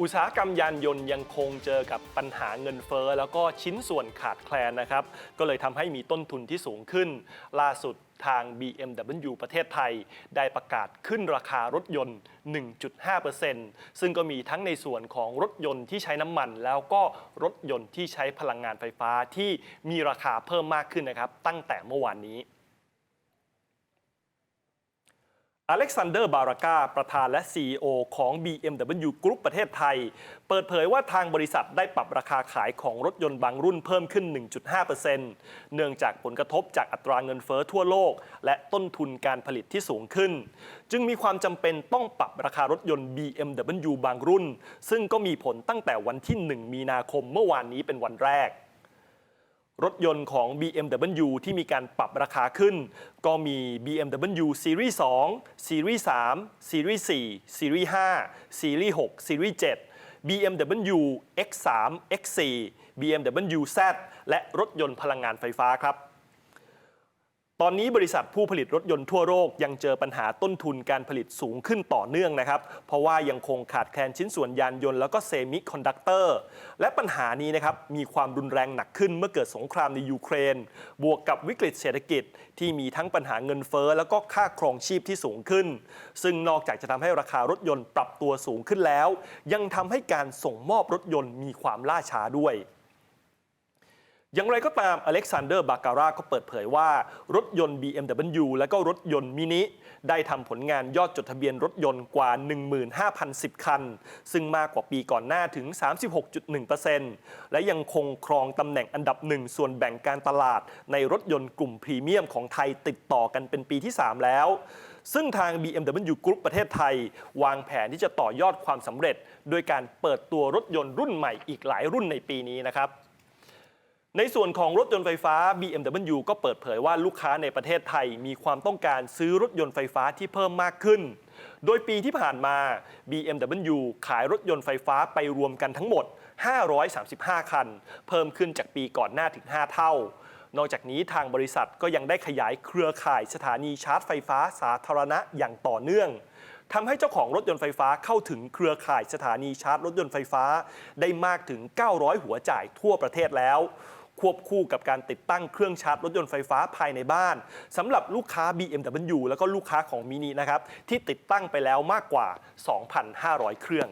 อุตสาหกรรมยานยนต์ยังคงเจอกับปัญหาเงินเฟ้อแล้วก็ชิ้นส่วนขาดแคลนนะครับ ก็เลยทำให้มีต้นทุนที่สูงขึ้น ล่าสุดทาง BMW ประเทศไทย ได้ประกาศขึ้นราคารถยนต์ 1.5%ซึ่งก็มีทั้งในส่วนของรถยนต์ที่ใช้น้ำมัน แล้วก็รถยนต์ที่ใช้พลังงานไฟฟ้าที่มีราคาเพิ่มมากขึ้นนะครับ ตั้งแต่เมื่อวานนี้ อเล็กซานเดอร์บารากาประธานและ CEO ของ BMW Group ประเทศไทย เปิดเผยว่าทางบริษัทได้ปรับราคาขายของรถยนต์บางรุ่นเพิ่มขึ้น 1.5%เนื่องจากผลกระทบจากอัตราเงินเฟ้อทั่วโลก และต้นทุนการผลิตที่สูงขึ้น จึงมีความจำเป็นต้องปรับราคารถยนต์ BMW บางรุ่น ซึ่งก็มีผลตั้งแต่วันที่ 1 มีนาคมเมื่อวานนี้เป็นวันแรก รถยนต์ของ BMW ที่มีการปรับราคาขึ้น ก็มี BMW Series 2 Series 3 Series 4 Series 5 Series 6 Series 7 BMW X3 X4 BMW Z และรถยนต์พลังงานไฟฟ้าครับ ตอนนี้บริษัทผู้ผลิตรถยนต์ทั่วโลกยังเจอปัญหาต้นทุนการผลิตสูงขึ้นต่อเนื่องนะครับ เพราะว่ายังคงขาดแคลนชิ้นส่วนยานยนต์แล้วก็เซมิคอนดักเตอร์ และปัญหานี้นะครับมีความรุนแรงหนักขึ้นเมื่อเกิดสงครามในยูเครน บวกกับวิกฤตเศรษฐกิจ ที่มีทั้งปัญหาเงินเฟ้อแล้วก็ค่าครองชีพที่สูงขึ้น ซึ่งนอกจากจะทำให้ราคารถยนต์ปรับตัวสูงขึ้นแล้ว ยังทำให้การส่งมอบรถยนต์มีความล่าช้าด้วย อย่างไรก็ตามอเล็กซานเดอร์บาการ่าก็เปิดเผยว่า รถยนต์ BMW และก็รถยนต์มินิได้ทำผลงานยอดจดทะเบียนรถยนต์กว่า 15,010 คัน ซึ่งมากกว่าปีก่อนหน้าถึง 36.1%และยังคงครองตำแหน่งอันดับหนึ่งส่วนแบ่งการตลาด ในรถยนต์กลุ่มพรีเมียมของไทยติดต่อกันเป็นปีที่ 3 แล้วซึ่งทาง BMW Group ประเทศไทย วางแผนที่จะต่อยอดความสำเร็จ โดยการเปิดตัวรถยนต์รุ่นใหม่อีกหลายรุ่นในปีนี้นะครับ ในส่วนของรถยนต์ไฟฟ้า BMW ก็เปิดเผยว่าลูกค้าในประเทศไทยมีความต้องการซื้อรถยนต์ไฟฟ้าที่เพิ่มมากขึ้น โดยปีที่ผ่านมา BMW ขายรถยนต์ไฟฟ้าไปรวมกันทั้งหมด 535 คัน เพิ่มขึ้นจากปีก่อนหน้าถึง 5 เท่า นอกจากนี้ทางบริษัทก็ยังได้ขยายเครือข่ายสถานีชาร์จไฟฟ้าสาธารณะอย่างต่อเนื่องทำให้เจ้าของรถยนต์ไฟฟ้าเข้าถึงเครือข่ายสถานีชาร์จรถยนต์ไฟฟ้า ได้มากถึง 900 หัวจ่ายทั่วประเทศแล้ว ควบคู่กับการติดตั้งเครื่องชาร์จรถยนต์ไฟฟ้าภายในบ้านสำหรับลูกค้า BMW แล้วก็ลูกค้าของมินินะครับที่ติดตั้งไปแล้วมากกว่า 2,500 เครื่อง